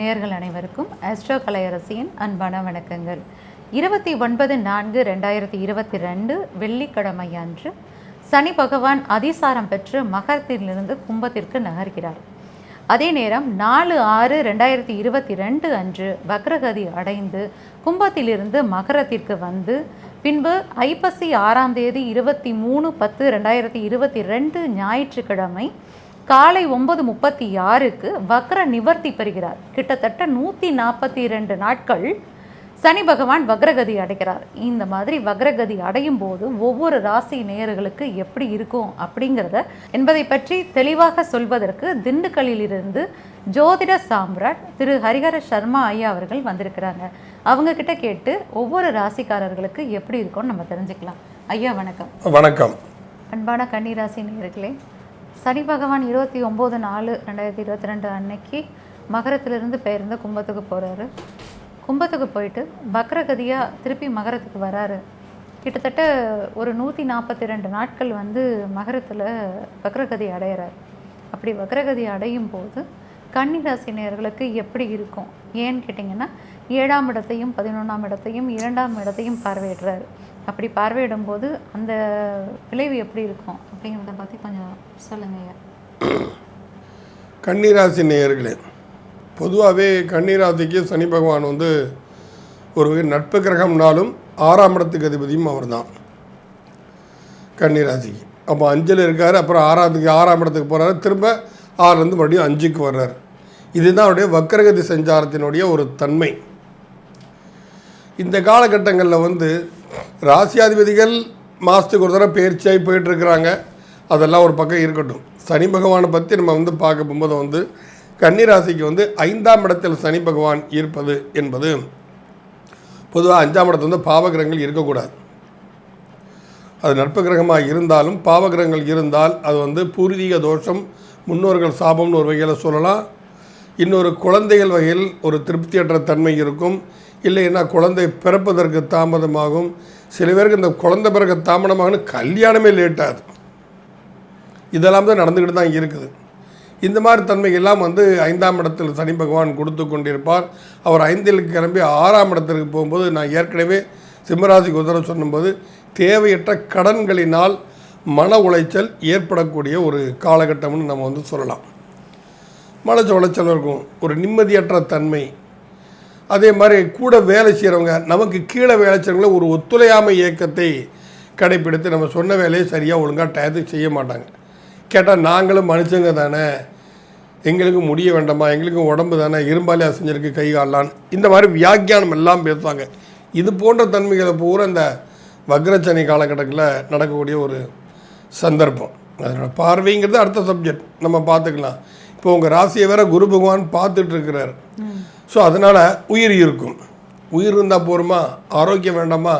நேர்கள் அனைவருக்கும் ஆஸ்ட்ரோ கலையரசியின் அன்பான வணக்கங்கள். இருபத்தி ஒன்பது நான்கு ரெண்டாயிரத்தி இருபத்தி ரெண்டு வெள்ளிக்கிழமை அன்று சனி பகவான் அதிசாரம் பெற்று மகரத்திலிருந்து கும்பத்திற்கு நகர்கிறார். அதே நேரம் நாலு ஆறு ரெண்டாயிரத்தி இருபத்தி ரெண்டு அன்று வக்ரகதி அடைந்து கும்பத்திலிருந்து மகரத்திற்கு வந்து பின்பு ஐப்பசி ஆறாம் தேதி இருபத்தி மூணு பத்து ரெண்டாயிரத்தி இருபத்தி ரெண்டு ஞாயிற்றுக்கிழமை காலை ஒன்பது முப்பத்தி ஆறுக்கு வக்ர நிவர்த்தி பெறுகிறார். கிட்டத்தட்ட நூற்றி நாற்பத்தி ரெண்டு நாட்கள் சனி பகவான் வக்ரகதி அடைகிறார். இந்த மாதிரி வக்ரகதி அடையும் போது ஒவ்வொரு ராசி நேயர்களுக்கு எப்படி இருக்கும் அப்படிங்கிறத என்பதை பற்றி தெளிவாக சொல்வதற்கு திண்டுக்கல்லிலிருந்து ஜோதிட சாம்ராட் திரு ஹரிஹர சர்மா ஐயா அவர்கள் வந்திருக்கிறாங்க. அவங்க கிட்ட கேட்டு ஒவ்வொரு ராசிக்காரர்களுக்கு எப்படி இருக்கும்னு நம்ம தெரிஞ்சுக்கலாம். ஐயா வணக்கம். வணக்கம். அன்பான கன்னிராசி நேயர்களே சனி பகவான் இருபத்தி ஒம்பது நாலு ரெண்டாயிரத்தி இருபத்தி ரெண்டு அன்னைக்கு மகரத்திலிருந்து பெயர்ந்து கும்பத்துக்கு போகிறாரு கும்பத்துக்கு போயிட்டு வக்ரகதியாக திருப்பி மகரத்துக்கு வராரு. கிட்டத்தட்ட ஒரு நூற்றி நாற்பத்தி ரெண்டு நாட்கள் வந்து மகரத்தில் வக்ரகதி அடையிறார். அப்படி வக்ரகதி அடையும் போது கன்னிராசி நேயர்களுக்கு எப்படி இருக்கும்? ஏன்னு கேட்டிங்கன்னா ஏழாம் இடத்தையும் பதினொன்றாம் இடத்தையும் இரண்டாம் இடத்தையும் பார்வையிடுறாரு. அப்படி பார்வையிடும் போது அந்த விளைவு எப்படி இருக்கும் அப்படிங்கிறத பற்றி கொஞ்சம் சொல்லுங்க கண்ணீராசி கன்னிராசி நேயர்களே பொதுவாகவே கன்னிராசிக்கு சனி பகவான் வந்து ஒரு நட்பு கிரகம்னாலும் ஆறாம் இடத்துக்கு அதிபதியும் அவர் தான் கன்னிராசிக்கு. அப்போ அஞ்சில் இருக்கார் அப்புறம் ஆறாவதுக்கு ஆறாம் இடத்துக்கு போகிறாரு திரும்ப ஆறுலேருந்து மறுபடியும் அஞ்சுக்கு வர்றார். இதுதான் அவருடைய வக்கரகதி சஞ்சாரத்தினுடைய ஒரு தன்மை. இந்த காலகட்டங்களில் வந்து ராசியாதிபதிகள் மாதத்துக்கு ஒரு தடவை பயிற்சியாகி போயிட்டுருக்குறாங்க. அதெல்லாம் ஒரு பக்கம் இருக்கட்டும். சனி பகவானை பற்றி நம்ம வந்து பார்க்க போகும்போது வந்து கன்னிராசிக்கு வந்து ஐந்தாம் இடத்தில் சனி பகவான் இருப்பது என்பது பொதுவாக அஞ்சாம் இடத்துல வந்து பாவகிரகங்கள் இருக்கக்கூடாது. அது நட்பு கிரகமாக இருந்தாலும் பாவகிரகங்கள் இருந்தால் அது வந்து பூர்வீக தோஷம் முன்னோர்கள் சாபம்னு ஒரு வகையில் சொல்லலாம். இன்னொரு குழந்தைகள் வகையில் ஒரு திருப்தியற்ற தன்மை இருக்கும். இல்லைன்னா குழந்தை பிறப்பதற்கு தாமதமாகும். சில பேருக்கு இந்த குழந்தை பிறகு தாமதமாகனு கல்யாணமே லேட்டாகுது இதெல்லாம் தான் நடந்துக்கிட்டு தான் இருக்குது. இந்த மாதிரி தன்மைகள்லாம் வந்து ஐந்தாம் இடத்தில் சனி பகவான் கொடுத்து கொண்டிருப்பார். அவர் ஐந்தில் கிளம்பி ஆறாம் இடத்திற்கு போகும்போது நான் ஏற்கனவே சிம்மராசிக்கு உதர சொன்னும்போது தேவையற்ற கடன்களினால் மன உளைச்சல் ஏற்படக்கூடிய ஒரு காலகட்டம்னு நம்ம வந்து சொல்லலாம். மனச உளைச்சல் இருக்கும். ஒரு நிம்மதியற்ற தன்மை. அதே மாதிரி கூட வேலை செய்கிறவங்க நமக்கு கீழே வேலை செய்கிறவங்கள ஒரு ஒத்துழையாமை இயக்கத்தை கடைப்பிடித்து நம்ம சொன்ன வேலையை சரியாக ஒழுங்காக டயத்துக்கு செய்ய மாட்டாங்க. கேட்டால் நாங்களும் மனுஷங்க தானே எங்களுக்கு முடிய வேண்டாமா எங்களுக்கும் உடம்பு தானே இரும்பாலே அசைஞ்சிருக்கு கை காலான் இந்த மாதிரி வியாக்கியானம் எல்லாம் பேசுவாங்க. இது போன்ற தன்மைகளை பூரா இந்த வக்ரச்சனை காலகட்டத்தில் நடக்கக்கூடிய ஒரு சந்தர்ப்பம். அதனோட பார்வைங்கிறது அடுத்த சப்ஜெக்ட் நம்ம பார்த்துக்கலாம். இப்போ உங்கள் ராசியை வேற குரு பகவான் பார்த்துட்டு இருக்கிறார். ஸோ அதனால் உயிர் இருக்கும். உயிர் இருந்தால் போருமா? ஆரோக்கியம் வேண்டாமா?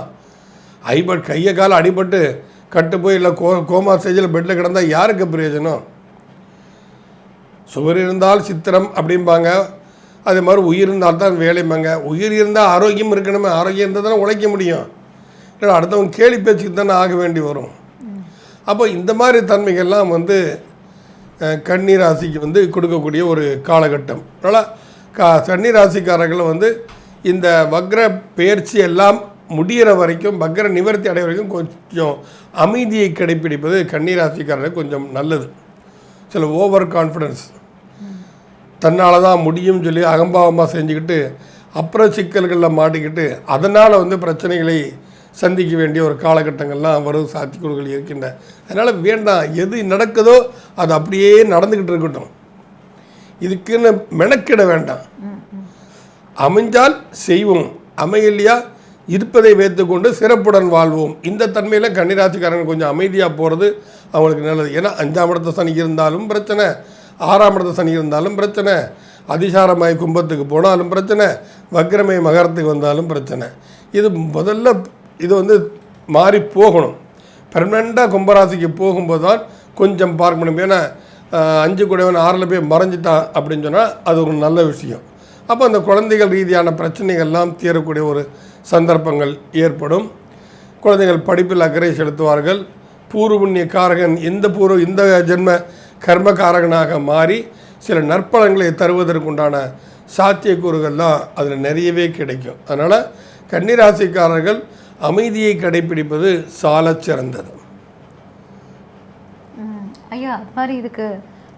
ஐபட் கையை காலம் அடிபட்டு கட்டு போய் இல்லை கோ கோமா ஸ்டேஜில் பெட்டில் கிடந்தால் யாருக்கு பிரயோஜனம்? சுவர் இருந்தால் சித்திரம் அப்படிம்பாங்க. அதே மாதிரி உயிர் இருந்தால் தான் வேலைம்பாங்க. உயிர் இருந்தால் ஆரோக்கியம் இருக்கணுமே. ஆரோக்கியம் இருந்தால் தானே உழைக்க முடியும். இல்லை அடுத்தவங்க கேலி பேச்சுக்கு தானே ஆக வேண்டி வரும். அப்போ இந்த மாதிரி தன்மைகள்லாம் வந்து கண்ணீர் ராசிக்கு வந்து கொடுக்கக்கூடிய ஒரு காலகட்டம். அதனால் கா சன்னி ராசிக்காரர்கள் வந்து இந்த வக்ர பெயர்ச்சி எல்லாம் முடிகிற வரைக்கும் வக்ர நிவர்த்தி அடைய வரைக்கும் கொஞ்சம் அமைதியை கடைப்பிடிப்பது கன்னி ராசிக்காரர்களுக்கு கொஞ்சம் நல்லது. சில ஓவர் கான்ஃபிடன்ஸ் தன்னால் தான் முடியும்னு சொல்லி அகம்பாவமாக செஞ்சுக்கிட்டு அப்புறம் சிக்கல்களில் மாட்டிக்கிட்டு அதனால் வந்து பிரச்சனைகளை சந்திக்க வேண்டிய ஒரு காலகட்டங்கள்லாம் வரும் சாத்தியக்கூறுகள் இருக்கின்றன அதனால் வேண்டாம் எது நடக்குதோ அது அப்படியே நடந்துக்கிட்டு இருக்கட்டும். இதுக்குன்னு மெனக்கிட வேண்டாம். அமைஞ்சால் செய்வோம். அமையலையா? இருப்பதை வைத்துக்கொண்டு சிறப்புடன் வாழ்வோம். இந்த தன்மையில் கன்னிராசிக்காரன் கொஞ்சம் அமைதியாக போகிறது அவங்களுக்கு நல்லது. ஏன்னா அஞ்சாம் இடத்த சனி இருந்தாலும் பிரச்சனை. ஆறாம் இடத்த சனி இருந்தாலும் பிரச்சனை. அதிசாரமாய் கும்பத்துக்கு போனாலும் பிரச்சனை. வக்ரமை மகரத்துக்கு வந்தாலும் பிரச்சனை. இது முதல்ல இது வந்து மாறி போகணும். பெர்மனெண்ட்டாக கும்பராசிக்கு போகும்போது தான் கொஞ்சம் பார்க்க முடியும். ஏன்னா அஞ்சு குடைவன் ஆறில் போய் மறைஞ்சிட்டான் அப்படின்னு சொன்னால் அது ஒரு நல்ல விஷயம். அப்போ அந்த குழந்தைகள் ரீதியான பிரச்சனைகள்லாம் தீரக்கூடிய ஒரு சந்தர்ப்பங்கள் ஏற்படும். குழந்தைகள் படிப்பில் அக்கறை செலுத்துவார்கள். பூர்வ புண்ணிய காரகன் இந்த பூர்வ இந்த ஜென்ம கர்ம காரகனாக மாறி சில நற்பலங்களை தருவதற்குண்டான சாத்தியக்கூறுகள்லாம் அதில் நிறையவே கிடைக்கும். அதனால் கன்னிராசிக்காரர்கள் அமைதியை கடைபிடிப்பது சாலச் சிறந்தது ஐயா அது மாதிரி இதுக்கு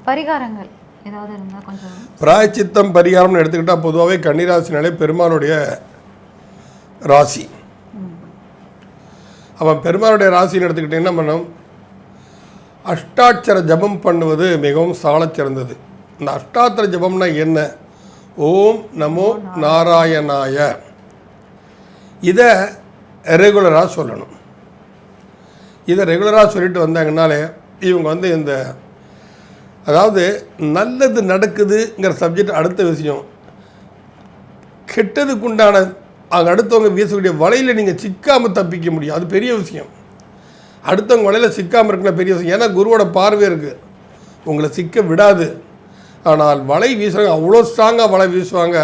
பரிகாரங்கள் ஏதாவது இருந்தால் கொஞ்சம் பிராயச்சித்தம் பரிகாரம்னு எடுத்துக்கிட்டால் பொதுவாகவே கன்னிராசினாலே பெருமானுடைய ராசி. அவன் பெருமானுடைய ராசின்னு எடுத்துக்கிட்டீங்கன்னா என்ன பண்ணும்? அஷ்டாட்சர ஜபம் பண்ணுவது மிகவும் சாலச்சிறந்தது. இந்த அஷ்டாட்சர ஜபம்னா என்ன? ஓம் நமோ நாராயணாய. இதை ரெகுலராக சொல்லணும். இதை ரெகுலராக சொல்லிட்டு வந்தாங்கனாலே இவங்க வந்து இந்த அதாவது நல்லது நடக்குதுங்கிற சப்ஜெக்ட் அடுத்த விஷயம். கெட்டதுக்குண்டான அங்கே அடுத்தவங்க வீசக்கூடிய வலையில் நீங்கள் சிக்காமல் தப்பிக்க முடியும். அது பெரிய விஷயம். அடுத்தவங்க வலையில் சிக்காமல் இருக்குன்னா பெரிய விஷயம். ஏன்னா குருவோட பார்வை இருக்குது உங்களை சிக்க விடாது. ஆனால் வலை வீசுகிறாங்க அவ்வளோ ஸ்ட்ராங்காக வலை வீசுவாங்க.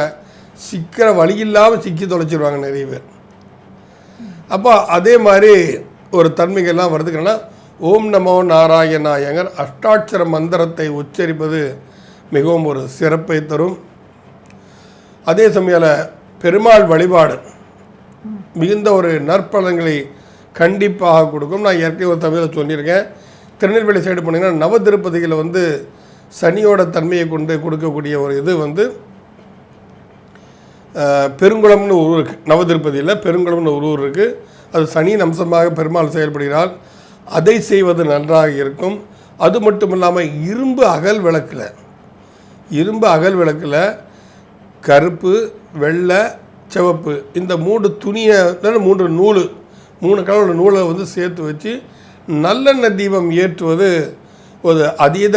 சிக்கிற வழி இல்லாமல் சிக்கி தொலைச்சிடுவாங்க நிறைய பேர். அப்போ அதே மாதிரி ஒரு தன்மைகள்லாம் வருதுக்குன்னா ஓம் நமோ நாராயணாயங்கர் அஷ்டாட்சர மந்திரத்தை உச்சரிப்பது மிகவும் ஒரு சிறப்பை தரும். அதே சமயம் பெருமாள் வழிபாடு மிகுந்த ஒரு நற்பலன்களை கண்டிப்பாக கொடுக்கும். நான் ஏற்கனவே ஒரு தமிழில் சொல்லியிருக்கேன். திருநெல்வேலி சைடு போனீங்கன்னா நவ திருப்பதியில் வந்து சனியோட தன்மையை கொண்டு கொடுக்கக்கூடிய ஒரு இது வந்து பெருங்குளம்னு ஒரு ஊர் இருக்குது நவதிருப்பதியில் பெருங்குளம்னு ஒரு ஊர் இருக்குது அது சனியின் அம்சமாக பெருமாள் செயல்படுகிறார். அதை செய்வது நன்றாக இருக்கும். அது மட்டும் இல்லாமல் இரும்பு அகல் விளக்கில் இரும்பு அகல் விளக்கில் கருப்பு வெள்ளை சிவப்பு இந்த மூன்று துணியை மூன்று நூல் மூணு கலரோட நூலை வந்து சேர்த்து வச்சு நல்லெண்ணெய் தீபம் ஏற்றுவது ஒரு அதீத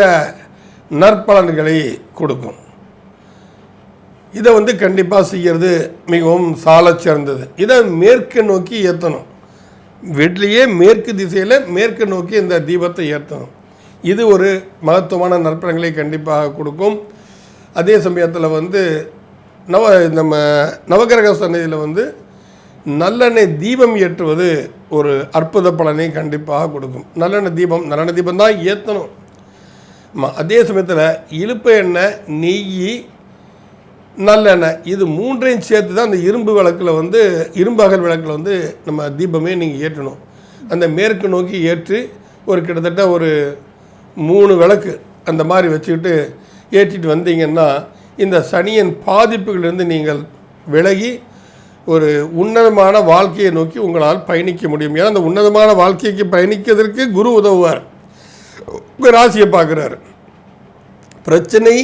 நற்பலன்களை கொடுக்கும். இதை வந்து கண்டிப்பாக செய்கிறது மிகவும் சாலச் சிறந்தது. இதை மேற்கு நோக்கி ஏற்றணும். வீட்லேயே மேற்கு திசையில் மேற்கு நோக்கி இந்த தீபத்தை ஏற்றணும் இது ஒரு மகத்துவமான நற்பலங்களை கண்டிப்பாக கொடுக்கும். அதே சமயத்தில் வந்து நவ நம்ம நவகிரக சன்னதியில் வந்து நல்லெண்ணெய் தீபம் ஏற்றுவது ஒரு அற்புத பலனை கண்டிப்பாக கொடுக்கும். நல்லெண்ணெய் தீபம் நல்லெண்ணெய் தீபம் தான் ஏற்றணும் ஆமாம் அதே சமயத்தில் இழுப்பு எண்ணெய் நெய் நல்லெண்ணெய் இது மூன்றையும் சேர்த்து தான் அந்த இரும்பு விளக்கில் வந்து இரும்பு அகல் விளக்கில் வந்து நம்ம தீபமே நீங்கள் ஏற்றணும். அந்த மேற்கு நோக்கி ஏற்றி ஒரு கிட்டத்தட்ட ஒரு மூணு விளக்கு அந்த மாதிரி வச்சுக்கிட்டு ஏற்றிட்டு வந்தீங்கன்னா இந்த சனியின் பாதிப்புகளிலிருந்து நீங்கள் விலகி ஒரு உன்னதமான வாழ்க்கையை நோக்கி உங்களால் பயணிக்க முடியும். ஏன்னா அந்த உன்னதமான வாழ்க்கைக்கு பயணிக்கிறதுக்கு குரு உதவுவார். உங்கள் ராசியை பார்க்குறாரு. பிரச்சனை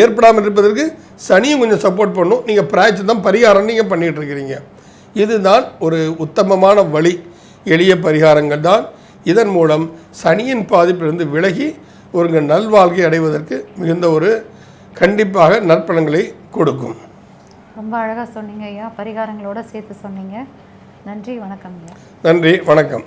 ஏற்படாமல் இருப்பதற்கு சனியும் கொஞ்சம் சப்போர்ட் பண்ணும். நீங்கள் பிராய்ச்சித்தம் பரிகாரம் நீங்கள் பண்ணிகிட்டு இருக்கிறீங்க. இதுதான் ஒரு உத்தமமான வழி. எளிய பரிகாரங்கள் தான். இதன் மூலம் சனியின் பாதிப்பிலிருந்து விலகி ஒரு நல்வாழ்க்கை அடைவதற்கு மிகுந்த ஒரு கண்டிப்பாக நற்பலன்களை கொடுக்கும். ரொம்ப அழகாக சொன்னீங்க ஐயா. பரிகாரங்களோட சேர்த்து சொன்னீங்க. நன்றி வணக்கம் நன்றி வணக்கம்.